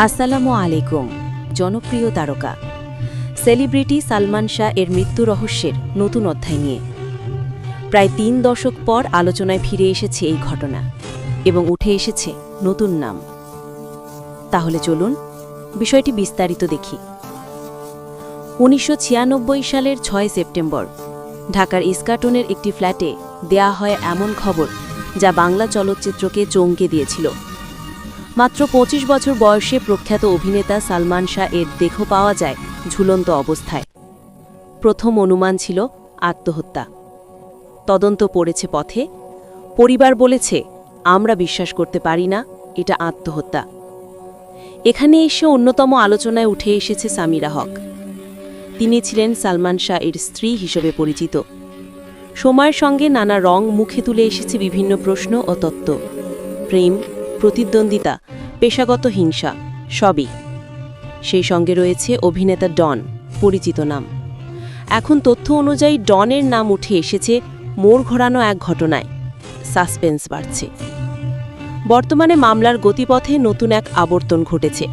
আসসালামু আলাইকুম, জনপ্রিয় তারকা। সেলিব্রিটি সালমান শাহ এর মৃত্যু রহস্যের নতুন অধ্যায় নিয়ে। প্রায় তিন দশক পর আলোচনায় ফিরে এসেছে এই ঘটনা এবং উঠে এসেছে নতুন নাম। তাহলে চলুন বিষয়টি বিস্তারিত দেখি। উনিশশো ছিয়ানব্বই সালের ছয় সেপ্টেম্বর, ঢাকার ইস্কাটনের একটি ফ্ল্যাটে দেয়া হয় এমন খবর যা বাংলা চলচ্চিত্রকে চমকে দিয়েছিল। মাত্র ২৫ বছর বয়সে প্রখ্যাত অভিনেতা সালমান শাহ এর দেহ পাওয়া যায় ঝুলন্ত অবস্থায়। প্রথম অনুমান ছিল আত্মহত্যা। তদন্ত পড়েছে পথে। পরিবার বলেছে, আমরা বিশ্বাস করতে পারি না, এটা আত্মহত্যা। এখানে এসে অন্যতম আলোচনায় উঠে এসেছে সামিরা হক। তিনি ছিলেন সালমান শাহ এর স্ত্রী হিসেবে পরিচিত। সময়ের সঙ্গে নানা রং মুখে তুলে এসেছে বিভিন্ন প্রশ্ন ও তত্ত্ব। প্রেম প্রতিদ্বন্দ্বিতা, পেশাগত হিংসা, সবই। সেই সঙ্গে রয়েছে অভিনেতা ডন, পরিচিত নাম। এখন তথ্য অনুযায়ী ডনের নাম উঠে এসেছে মোড় ঘোরানো এক ঘটনায়। সাসপেন্স বাড়ছে। বর্তমানে মামলার গতিপথে নতুন এক আবর্তন ঘটেছে।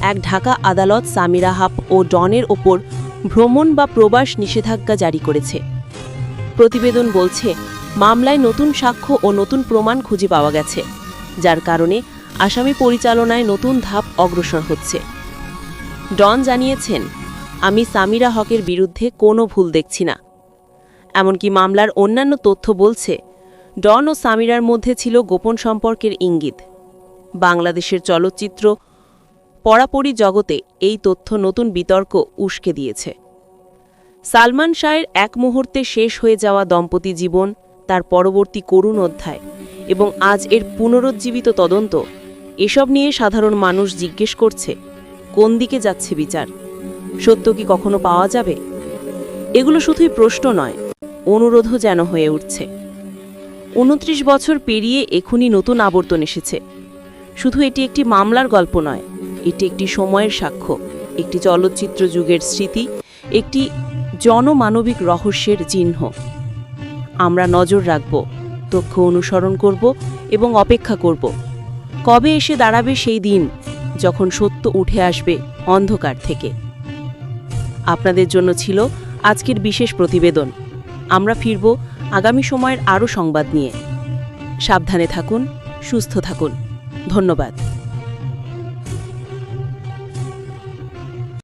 এক ঢাকা আদালত সামিরা হাপ ও ডনের ওপর ভ্রমণ বা প্রবাস নিষেধাজ্ঞা জারি করেছে। প্রতিবেদন বলছে, মামলায় নতুন সাক্ষ্য ও নতুন প্রমাণ খুঁজে পাওয়া গেছে। যার কারণে আসামি পরিচালনায় নতুন ধাপ অগ্রসর হচ্ছে। ডন জানিয়েছেন, আমি সামিরা হকের বিরুদ্ধে কোনো ভুল দেখছি না। এমনকি মামলার অন্যান্য তথ্য বলছে, ডন ও সামিরার মধ্যে ছিল গোপন সম্পর্কের ইঙ্গিত। বাংলাদেশের চলচ্চিত্র পড়াপড়ি জগতে এই তথ্য নতুন বিতর্ক উস্কে দিয়েছে। সালমান শাহের এক মুহূর্তে শেষ হয়ে যাওয়া দম্পতি জীবন তার পরবর্তী করুণ অধ্যায় এবং আজ এর পুনরুজ্জীবিত তদন্ত। এসব নিয়ে সাধারণ মানুষ জিজ্ঞেস করছে, কোন দিকে যাচ্ছে বিচার? সত্য কি কখনো পাওয়া যাবে? এগুলো শুধুই প্রশ্ন নয়, অনুরোধও যেন হয়ে উঠছে। উনত্রিশ বছর পেরিয়ে এখনই নতুন আবর্তন এসেছে। শুধু এটি একটি মামলার গল্প নয়, এটি একটি সময়ের সাক্ষ্য, একটি চলচ্চিত্র যুগের স্মৃতি, একটি জনমানবিক রহস্যের চিহ্ন। আমরা নজর রাখব, তথ্য অনুসরণ করব এবং অপেক্ষা করব। কবে এসে দাঁড়াবে সেই দিন যখন সত্য উঠে আসবে অন্ধকার থেকে। আপনাদের জন্য ছিল আজকের বিশেষ প্রতিবেদন। আমরা ফিরব আগামী সময়ের আরও সংবাদ নিয়ে। সাবধানে থাকুন, সুস্থ থাকুন। ধন্যবাদ।